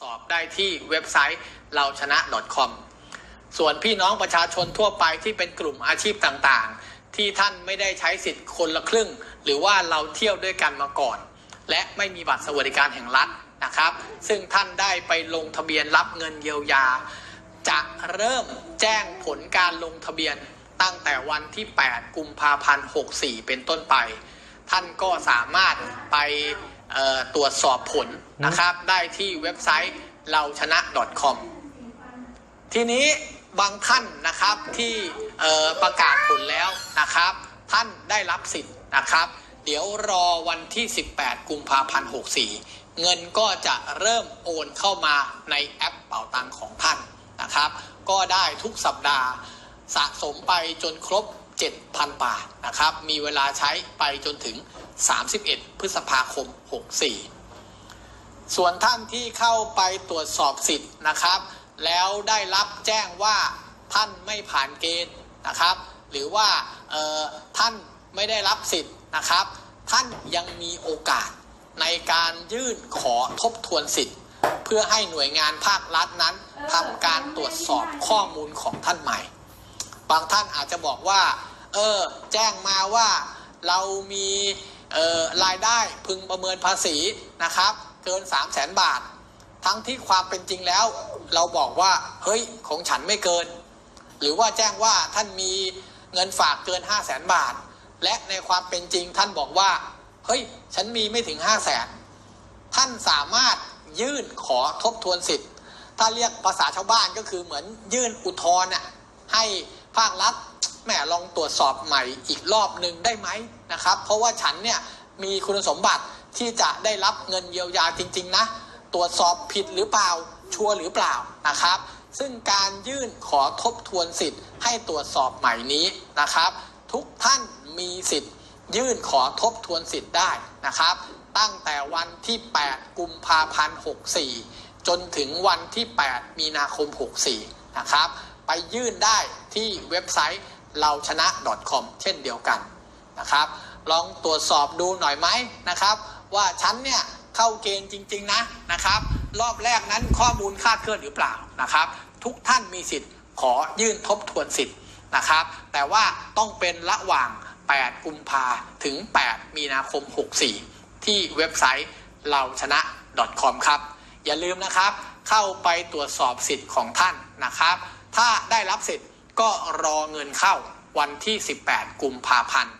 สอบได้ที่เว็บไซต์เราชนะ .com ส่วนพี่น้องประชาชนทั่วไปที่เป็นกลุ่มอาชีพต่างๆ ที่ท่านไม่ได้ใช้สิทธิ์คนละครึ่ง หรือว่าเราเที่ยวด้วยกันมาก่อน และไม่มีบัตรสวัสดิการแห่งรัฐนะครับ ซึ่งท่านได้ไปลงทะเบียนรับเงินเยียวยา จะเริ่มแจ้งผลการลงทะเบียนตั้งแต่วันที่ 8 กุมภาพันธ์ 64 เป็นต้นไป ท่านก็สามารถไป ตรวจสอบผลนะครับ ได้ที่เว็บไซต์เราชนะ .com ทีนี้บางท่านนะครับที่เอ่อประกาศผลแล้วนะครับ ท่านได้รับสิทธิ์นะครับ เดี๋ยวรอวันที่ 18 กุมภาพันธ์ 64 เงินก็จะเริ่มโอนเข้ามาในแอปเป่าตังของท่านนะครับ ก็ได้ทุกสัปดาห์สะสมไปจนครบ 7,000บาทนะครับ มีเวลาใช้ไปจนถึง 31 พฤษภาคม 64 ส่วนท่านที่เข้าไปตรวจสอบสิทธิ์นะครับ แล้วได้รับแจ้งว่าท่านไม่ผ่านเกณฑ์นะครับ หรือว่าท่านไม่ได้รับสิทธิ์นะครับ ท่านยังมีโอกาสในการยื่นขอทบทวนสิทธิ์ เพื่อให้หน่วยงานภาครัฐนั้นทำการตรวจสอบข้อมูลของท่านใหม่างท่านอาจจะบอกว่า เออ แจ้งมาว่าเรามีรายได้พึงประเมินภาษีนะครับ เกิน 3 0 0แสนบาท ทั้งที่ความเป็นจริงแล้ว เราบอกว่า เฮ้ย ของฉันไม่เกิน หรือว่าแจ้งว่าท่านมีเงินฝากเกิน 5 0 0แสนบาท และในความเป็นจริงท่านบอกว่า เฮ้ย ฉันมีไม่ถึง 5 0 0แสนท่านสามารถยื่นขอทบทวนสิทธิ์ ถ้าเรียกภาษาชาวบ้านก็คือเหมือนยื่นอุทธรณ์ให้ ภาครัฐแหมลองตรวจสอบใหม่อีกรอบหนึ่งได้ไหมนะครับ เพราะว่าฉันเนี่ยมีคุณสมบัติที่จะได้รับเงินเยียวยาจริง ๆ นะ ตรวจสอบผิดหรือเปล่าชัวร์หรือเปล่านะครับ ซึ่งการยื่นขอทบทวนสิทธิ์ให้ตรวจสอบใหม่นี้นะครับ ทุกท่านมีสิทธิ์ ยื่นขอทบทวนสิทธิ์ได้นะครับ ตั้งแต่วันที่ 8 กุมภาพันธ์ 64 จนถึงวันที่ 8 มีนาคม 64 นะครับ ไปยื่นได้ที่เว็บไซต์เราชนะ .com เช่นเดียวกันนะครับ ลองตรวจสอบดูหน่อยไหมนะครับ ว่าฉันเนี่ยเข้าเกณฑ์จริง ๆ นะนะครับ รอบแรกนั้นข้อมูลคาดเคลื่อนหรือเปล่านะครับ ทุกท่านมีสิทธิ์ขอยื่นทบทวนสิทธิ์นะครับ แต่ว่าต้องเป็นระหว่าง 8 กุมภาถึง 8 มีนาคม 64 ที่เว็บไซต์เราชนะ .com ครับ อย่าลืมนะครับ เข้าไปตรวจสอบสิทธิ์ของท่านนะครับ ถ้าได้รับสิทธิ์ก็รอเงินเข้าวันที่ 18 กุมภาพันธ์